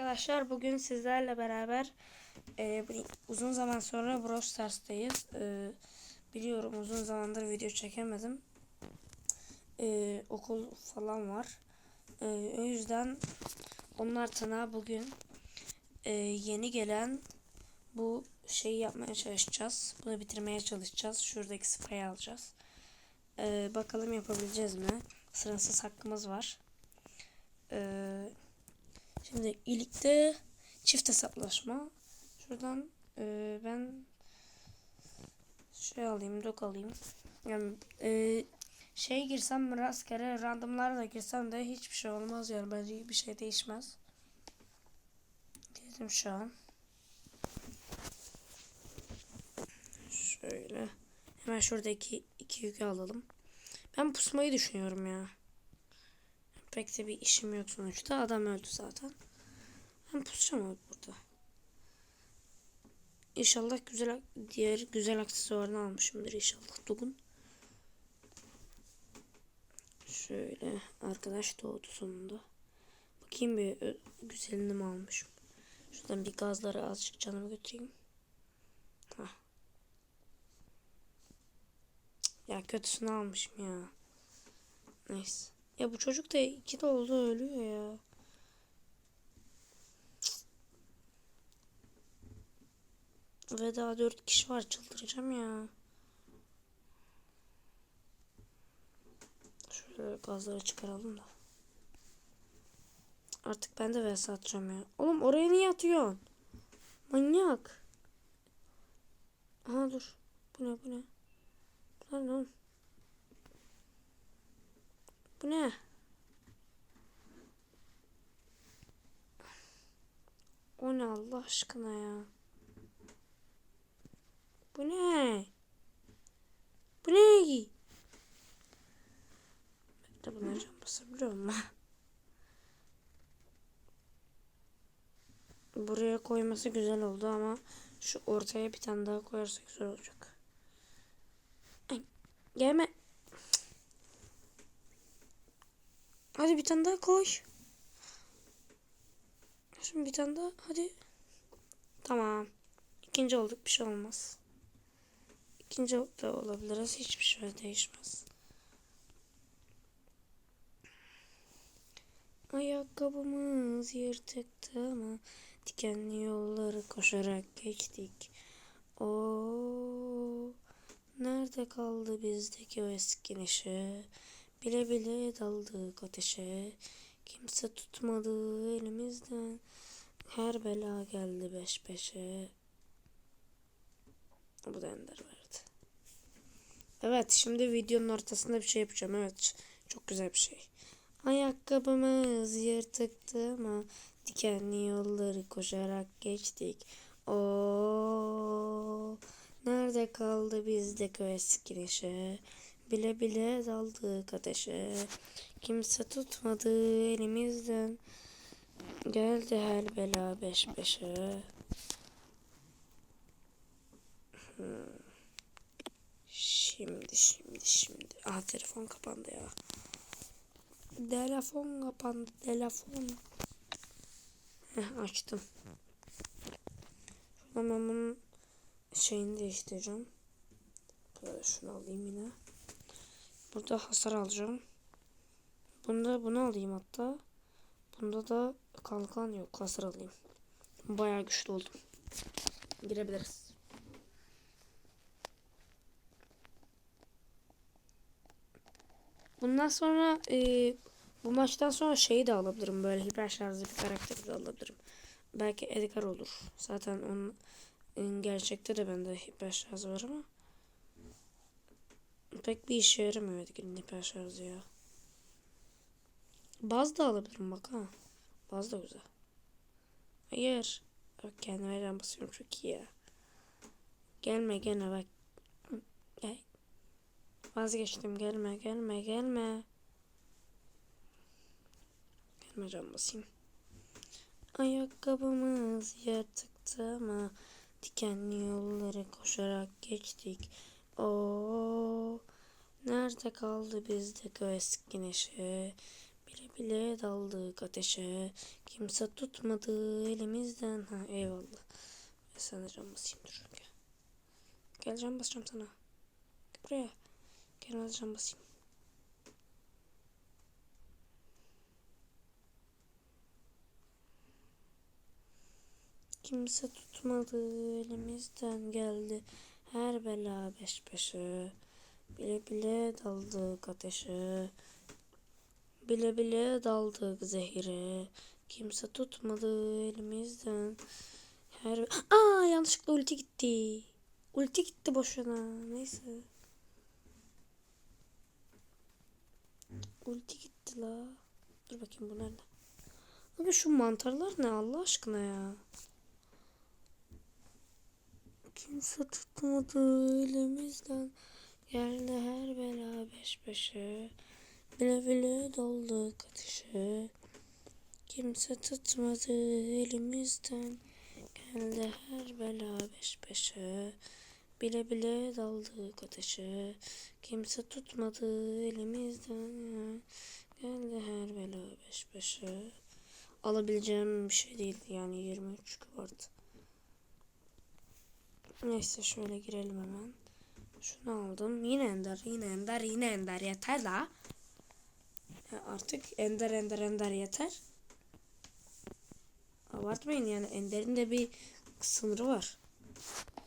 arkadaşlar bugün sizlerle beraber e, uzun zaman sonra Brawl Stars'tayız. E, biliyorum uzun zamandır video çekemedim. E, okul falan var. E, o yüzden onun artına bugün e, yeni gelen bu şeyi yapmaya çalışacağız. Bunu bitirmeye çalışacağız. Şuradaki sprayı alacağız. E, bakalım yapabileceğiz mi? Sınırsız hakkımız var. Eee Şimdi iyilikte çift hesaplaşma. Şuradan e, ben şey alayım, dok alayım. Yani e, şey girsem rastgele randomlarla girsem de hiçbir şey olmaz yani bence bir şey değişmez. Girdim şu an. Şöyle. Hemen şuradaki iki yükü alalım. Ben pusmayı düşünüyorum ya. Pek de bir işim yok sonuçta. Adam öldü zaten. Ben pusacağım abi burada. İnşallah güzel diğer güzel aksesuarını almışımdır inşallah Dogun. Şöyle arkadaş doğdu sonunda. Bakayım bir güzelini mi almışım. Şuradan bir gazları azıcık canımı götüreyim. Hah. Ya kötüsünü almışım ya. Neyse. Ya bu çocuk da iki de oldu ölüyor ya. Ve daha dört kişi var çıldıracağım ya. Şöyle gazları çıkaralım da. Artık ben de vs atacağım ya. Oğlum oraya niye atıyorsun? Manyak. Aha dur. Bu ne bu ne? Lan? Bu ne? O ne Allah aşkına ya? Bu ne? Bu ne? Ben de can basabiliyor muyum? Buraya koyması güzel oldu ama şu ortaya bir tane daha koyarsak güzel olacak. Gelme. Hadi bir tane daha koy. Şimdi bir tane daha hadi. Tamam. İkinci olduk bir şey olmaz. İkinci de olabiliriz. Hiçbir şey değişmez. Ayakkabımız yırtıktı ama dikenli yolları koşarak geçtik. O nerede kaldı bizdeki o eski neşe? Bile bile daldık ateşe. Kimse tutmadı elimizden. Her bela geldi beş peşe. Bu da ender verdi. Evet şimdi videonun ortasında bir şey yapacağım. Evet çok güzel bir şey. Ayakkabımız yırtıktı ama dikenli yolları koşarak geçtik. O nerede kaldı bizdeki eski neşe? Bile bile daldık ateşe. Kimse tutmadı elimizden. Geldi her bela beş beşe. Şimdi şimdi şimdi. Ah telefon kapandı ya. Telefon kapandı telefon. Heh, açtım. Şuradan ben bunun şeyini değiştireceğim. Böyle şunu alayım yine. Burada hasar alacağım. Bunda bunu alayım hatta. Bunda da kalkan yok. Hasar alayım. Bayağı güçlü oldum. Girebiliriz. Bundan sonra e, bu maçtan sonra şeyi de alabilirim. Böyle hiper şarjlı bir karakteri de alabilirim. Belki Edgar olur. Zaten onun gerçekte de bende hiper şarjı var ama pek bir işe yaramıyor hiper şarjı ya. Baz da alabilirim bak ha. Baz da güzel. Hayır. Bak kendime can basıyorum çok iyi ya. Gelme gene bak. Gel. Vazgeçtim gelme gelme gelme. Gelme can basayım. Ayakkabımız yırtıktı ama dikenli yolları koşarak geçtik. O nerede kaldı bizdeki o eski neşe? Bile bile daldık ateşe. Kimse tutmadı elimizden. Ha eyvallah. Sana can basayım dur. Gel. Gel basacağım sana. Gel buraya. Gel hadi basayım. Kimse tutmadı elimizden geldi. Her bela beş peşe. Bile bile daldık ateşe. Bile bile daldık zehire. Kimse tutmadı elimizden. Her... Aa yanlışlıkla ulti gitti. Ulti gitti boşuna. Neyse. Ulti gitti la. Dur bakayım bu nerede? Abi şu mantarlar ne Allah aşkına ya. Kimse tutmadı elimizden. Geldi her bela beş beşe. Bile bile dolduk ateşe. Kimse tutmadı elimizden. Geldi her bela beş beşe. Bile bile daldık ateşe. Kimse tutmadı elimizden. Geldi her bela beş beşe. Alabileceğim bir şey değil yani 23 kvart. Neyse şöyle girelim hemen. Şunu aldım. Yine ender, yine ender, yine ender. Yeter la. Ya artık ender, ender, ender yeter. Abartmayın yani enderin de bir sınırı var.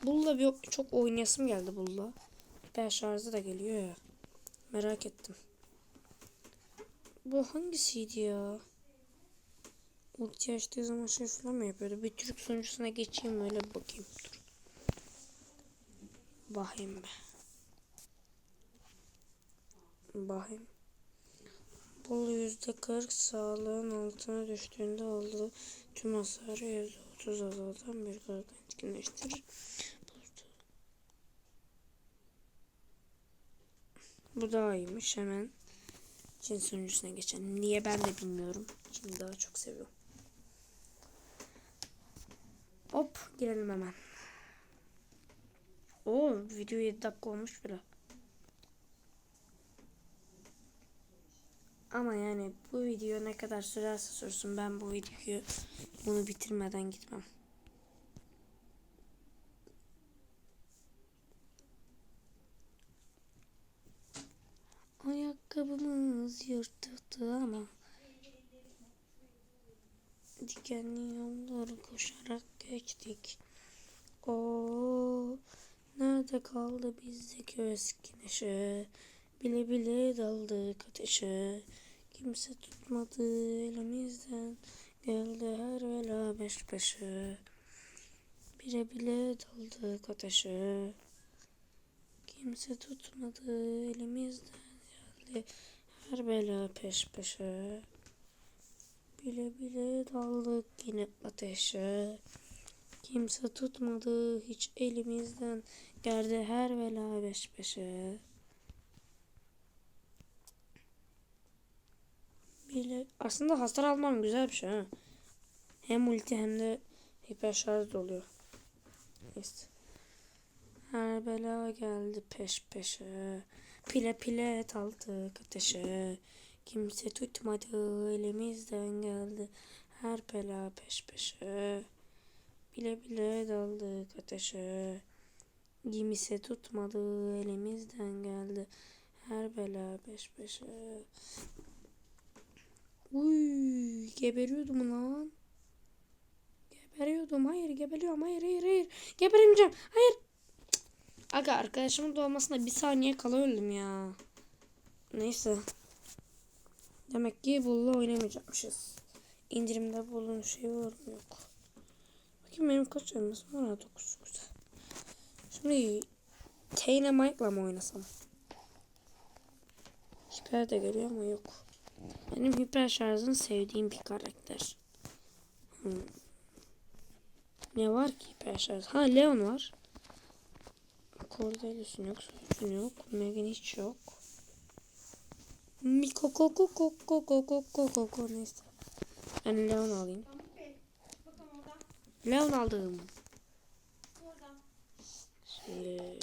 Bulla bir çok oynayasım geldi bulla. Ben şarjı da geliyor ya. Merak ettim. Bu hangisiydi ya? Ulti açtığı zaman şey falan mı yapıyordu? Bir Türk sunucusuna geçeyim öyle bakayım. Dur. Bakayım be. Bakayım. Bol yüzde 40 sağlığın altına düştüğünde oldu. Tüm hasarı yüzde 30 azaltan bir kalkan etkinleştirir. Bu daha iyiymiş. Hemen Çin sunucusuna geçelim. Niye ben de bilmiyorum. Şimdi daha çok seviyorum. Hop girelim hemen. Oo video 7 dakika olmuş bile. Ama yani bu video ne kadar sürerse sürsün ben bu videoyu bunu bitirmeden gitmem. Ayakkabımız yırtıldı ama dikenli yolları koşarak geçtik. O nerede kaldı bizdeki eski neşe? Bile bile daldık ateşe. Kimse tutmadı elimizden. Geldi her bela beş peşe. Bile bile daldık ateşe. Kimse tutmadı elimizden. Geldi her bela peş peşe. Bile bile daldık yine ateşe. Kimse tutmadı hiç elimizden. Geldi her bela beş peşe. Bile aslında hasar almam güzel bir şey ha. Hem ulti hem de hiper şarj oluyor. Neyse. Her bela geldi peş peşe. Pile pile daldık ateşe. Kimse tutmadı elimizden geldi. Her bela peş peşe. Bile bile daldık ateşe. Kimse tutmadı elimizden geldi. Her bela peş peşe. Uy, geberiyordum lan. Geberiyordum. Hayır, geberiyorum. Hayır, hayır, hayır. Geberemeyeceğim. Hayır. Aga arkadaşımın doğmasına bir saniye kala öldüm ya. Neyse. Demek ki bulla oynamayacakmışız. İndirimde bulun şey var mı yok. Bakayım benim kaç elmasım var? 9 güzel. Şimdi Tayne Mike'la mı oynasam? Hiper de geliyor ama yok. Benim hiper şarjını sevdiğim bir karakter. Hmm. Ne var ki hiper şarj? Ha Leon var. Cordelius'un yok. Sözcüğün yok. Megan hiç yok. Miko koko koko koko koko koko neyse. Ben Leon alayım. Leon aldım. Şimdi...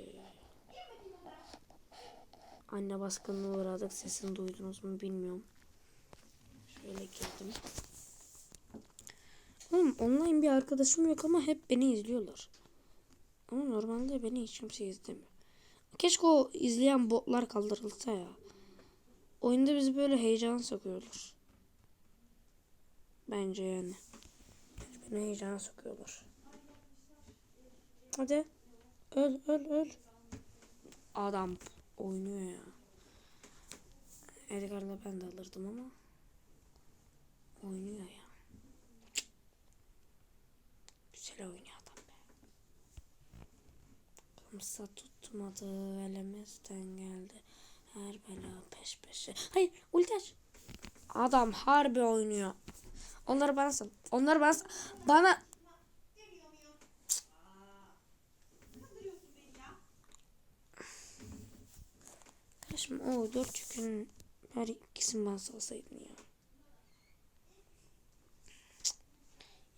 Anne baskınına uğradık. Sesini duydunuz mu bilmiyorum. Şöyle girdim. Oğlum online bir arkadaşım yok ama hep beni izliyorlar. Ama normalde beni hiç kimse izlemiyor. Keşke o izleyen botlar kaldırılsa ya. Oyunda bizi böyle heyecan sokuyorlar. Bence yani. Beni heyecana sokuyorlar. Hadi. Öl öl öl. Adam oynuyor ya. Edgar'la ben de alırdım ama. Oynuyor ya. Güzel oynuyor adam be. Kımsa tutmadı elimizden geldi. Her bela peş peşe. Hayır ulti aç. Adam harbi oynuyor. Onları bana sal. Onları bana. Bana Kardeşim o dört yükün her ikisini bana salsaydın ya.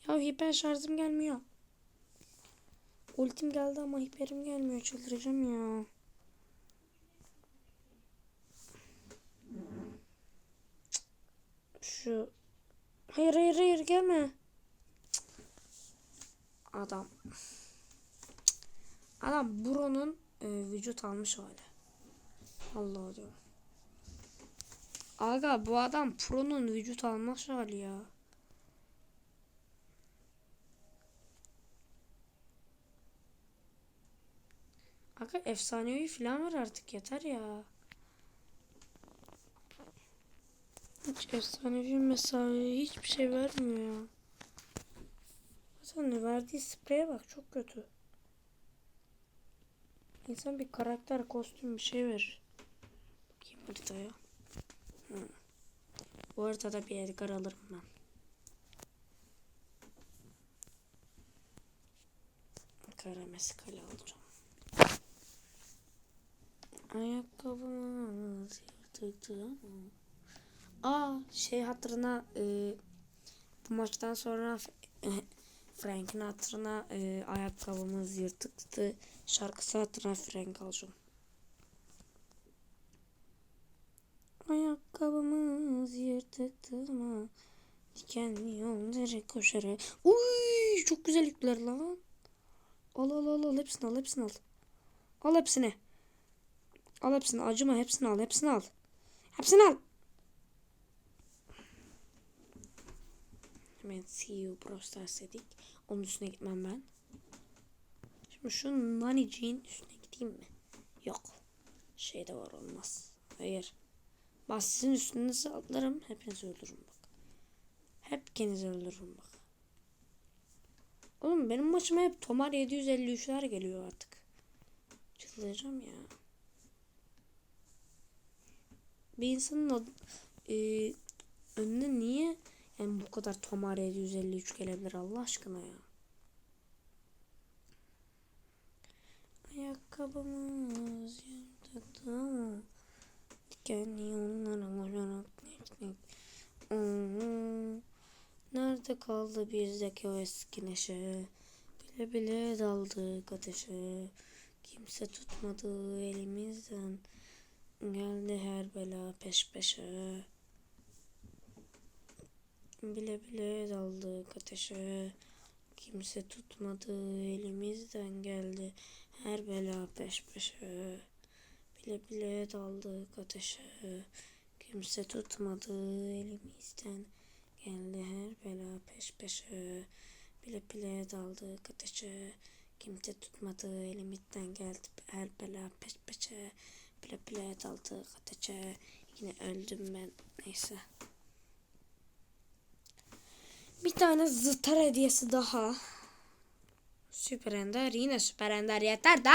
Ya hiper şarjım gelmiyor. Ultim geldi ama hiperim gelmiyor. Çıldıracağım ya. Şu Hayır hayır hayır gelme. Adam. Adam Bro'nun e, vücut almış hali. Allah diyor. Aga bu adam Pro'nun vücut almış hali ya. Aga efsanevi falan var artık yeter ya. Hiç efsanevi mesai hiçbir şey vermiyor ya. Zaten ne verdiği spreye bak çok kötü. İnsan bir karakter, kostüm bir şey verir. Bakayım haritaya. Hı. Bu haritada bir Edgar alırım ben. Kara meskale alacağım. Ayakkabımız yırtıktı. Aa şey hatırına e, bu maçtan sonra Frank'in hatırına e, ayakkabımız yırtıktı. Şarkısı hatırına Frank alacağım. Ayakkabımız yırtıktı ama dikenli yolları koşarak. Uy çok güzel yükler lan. Al al al al hepsini al hepsini al. Al hepsini. Al hepsini acıma hepsini al hepsini al. Hepsini al. Hemen CEO Pro Stars dedik. Onun üstüne gitmem ben. Şimdi şu Nanici'nin üstüne gideyim mi? Yok. Şey de var olmaz. Hayır. Bak sizin üstünüze atlarım. Hepinizi öldürürüm bak. Hepinizi öldürürüm bak. Oğlum benim maçıma hep Tomar 753'ler geliyor artık. Çıldıracağım ya. Bir insanın adı, e, önüne niye yani bu kadar Tomar 753 gelebilir Allah aşkına ya. Ayakkabımız yırtıktı ama dikenli yollara koşarak geçtik. Oo, Nerede kaldı bizdeki o eski neşe? Bile bile daldık ateşe. Kimse tutmadı elimizden. Geldi her bela peş peşe. Bile bile daldık ateşe. Kimse tutmadı elimizden geldi. Her bela peş peşe. Bile bile daldık ateşe. Kimse tutmadı elimizden. Geldi her bela peş peşe. Bile bile daldık ateşe. Kimse tutmadı elimizden geldi her bela peş peşe. Bile bile daldık ateşe. Yine öldüm ben. Neyse. Bir tane zıtar hediyesi daha. Süper Ender. Yine Süper Ender yeter da.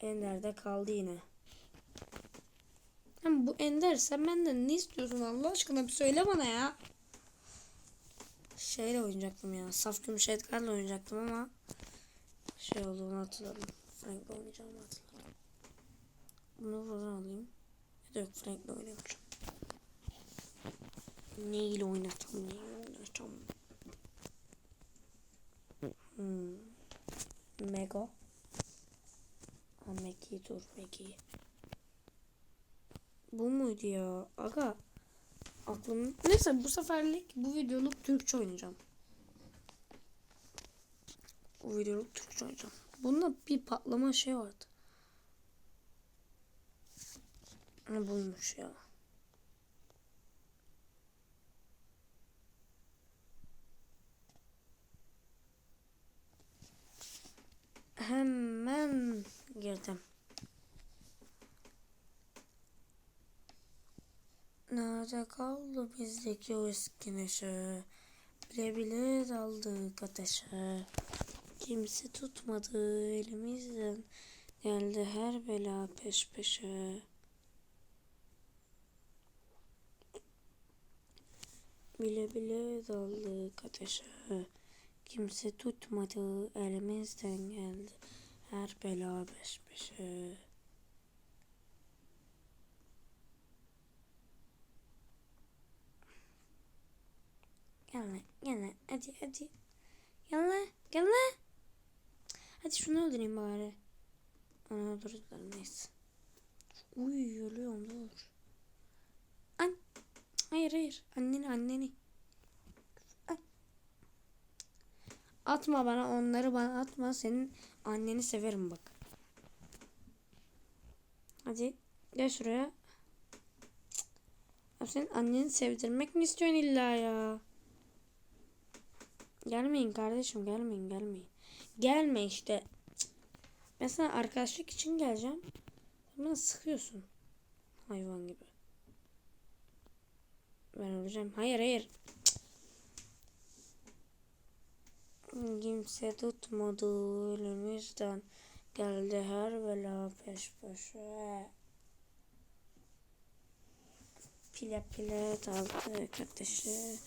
Ender'de kaldı yine. Hem bu Ender sen benden ne istiyorsun Allah aşkına bir söyle bana ya. Şeyle oynayacaktım ya. Saf gümüş Edgar'la oynayacaktım ama şey olduğunu hatırladım. Frank'le oynayacağımı hatırladım. Bunu buradan alayım. Ya da yok Frank'le oynamayacağım. Neyle oynatalım neyle oynatalım. Hmm. Mega. Ha Megi dur Megi. Bu muydu ya? Aga. Aklım... Neyse bu seferlik bu videoluk Türkçe oynayacağım. Bu videoluk Türkçe oynayacağım. Bunda bir patlama şey vardı. Ne buymuş ya. Hemen girdim. Nerede kaldı bizdeki o eski neşe? Bile bile daldık ateşe. Kimse tutmadı elimizden. Geldi her bela peş peşe. Bile bile daldık ateşe. Kimse tutmadı elimizden geldi. Her bela peş peşe. Gelme, gelme. Hadi, hadi. Gelme, gelme. Hadi şunu öldüreyim bari. Onu öldürdüler neyse. Uy ölüyorum dur. An hayır hayır. Anneni anneni. Atma bana onları bana atma. Senin anneni severim bak. Hadi gel şuraya. Abi senin anneni sevdirmek mi istiyorsun illa ya? Gelmeyin kardeşim gelmeyin gelmeyin. Gelme işte. Sana arkadaşlık için geleceğim. Bana sıkıyorsun. Hayvan gibi. Ben öleceğim. Hayır hayır. Kimse tutmadı elimizden. Geldi her bela peş peşe. Pile pile daldı ateşe.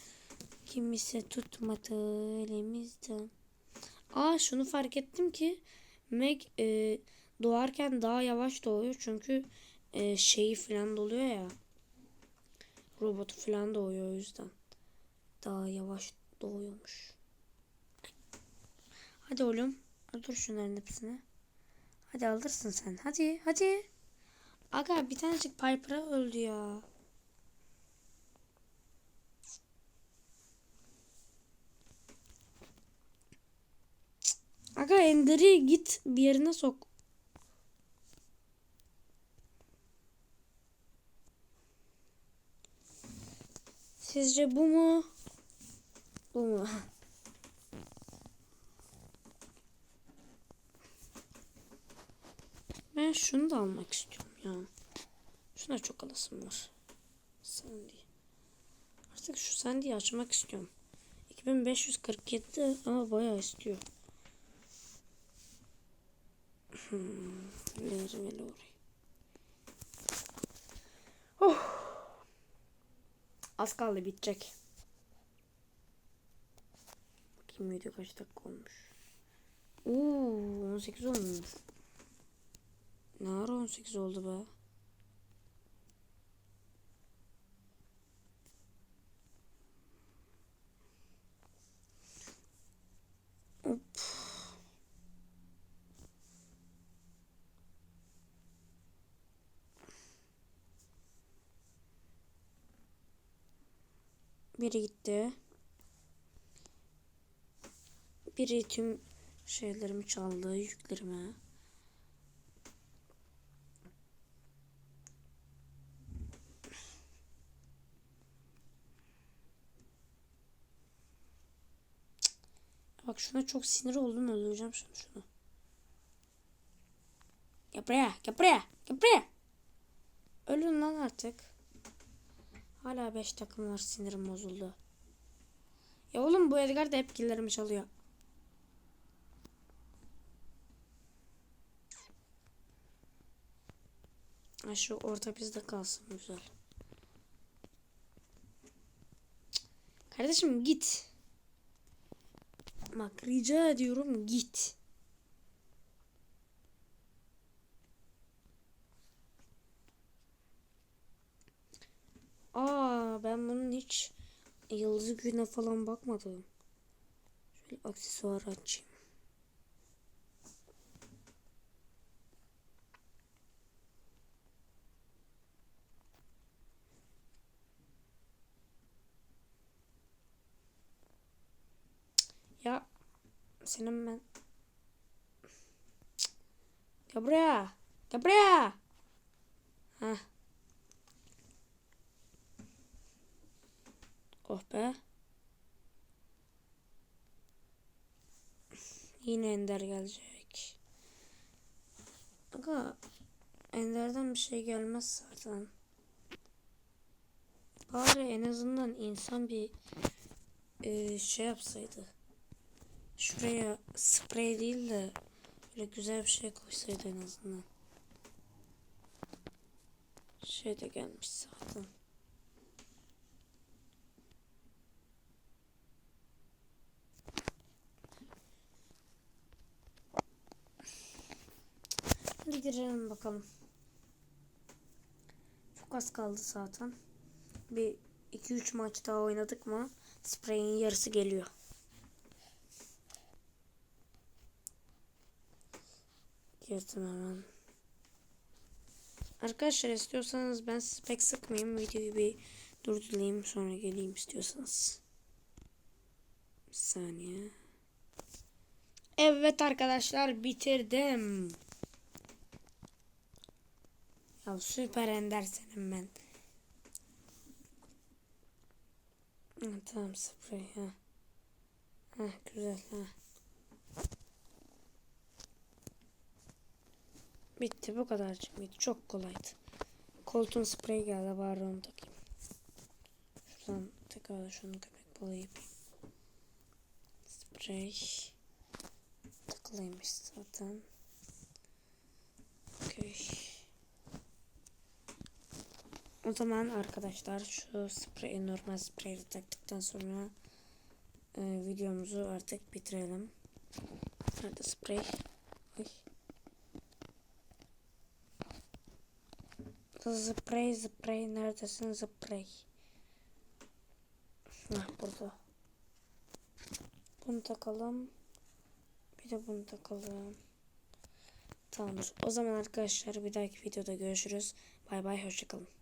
Kimse tutmadı elimizden. Aa şunu fark ettim ki Meg e, doğarken daha yavaş doğuyor çünkü e, şeyi falan doluyor ya. Robotu falan doğuyor o yüzden. Daha yavaş doğuyormuş. Hadi oğlum. Dur şunların hepsini. Hadi alırsın sen. Hadi hadi. Aga bir tanecik Piper'a öldü ya. Aga Ender'i git bir yerine sok. Sizce bu mu? Bu mu? Ben şunu da almak istiyorum ya. Şuna çok alasım var. Sandy. Artık şu Sandy'yi açmak istiyorum. 2547 ama bayağı istiyor. Hmm, Lerim ve Lori. Oh. Az kaldı bitecek. Bakayım video kaç dakika olmuş. Oo, 18 olmuş. Ne ara 18 oldu be? Hop. Biri gitti. Biri tüm şeylerimi çaldı, yüklerimi. Bak şuna çok sinir oldum öldüreceğim şimdi şunu. Gel buraya, gel buraya, gel buraya. Ölün lan artık. Hala 5 takım var sinirim bozuldu. Ya oğlum bu Edgar da hep killerimi çalıyor. Ha şu orta bizde kalsın güzel. Kardeşim git. Bak rica ediyorum git. Aa ben bunun hiç yıldızı güne falan bakmadım. Şöyle aksesuar açayım. Ya senin ben. Gabriel. Gabriel. Heh. Oh be. Yine Ender gelecek. Aga Ender'den bir şey gelmez zaten. Bari en azından insan bir e, şey yapsaydı. Şuraya sprey değil de böyle güzel bir şey koysaydı en azından. Şey de gelmiş zaten. Hadi girelim bakalım. Çok az kaldı zaten. Bir 2-3 maç daha oynadık mı spreyin yarısı geliyor. Girdim hemen. Arkadaşlar istiyorsanız ben sizi pek sıkmayayım. Videoyu bir durdurayım sonra geleyim istiyorsanız. Bir saniye. Evet arkadaşlar bitirdim. Ya süper ender senin ben. Ha, tamam sprey ha. Ha güzel ha. Bitti bu kadarcık mıydı? Çok kolaydı. Koltuğun sprey geldi bari onu takayım. Şuradan tekrar şunu köpek balığı yapayım. Sprey. Takılıymış zaten. Okey. O zaman arkadaşlar şu sprey normal spreyi taktıktan sonra e, videomuzu artık bitirelim. Nerede sprey? Oy. Sprey sprey neredesin sprey? Hah burada. Bunu takalım. Bir de bunu takalım. Tamamdır. O zaman arkadaşlar bir dahaki videoda görüşürüz. Bay bay hoşçakalın.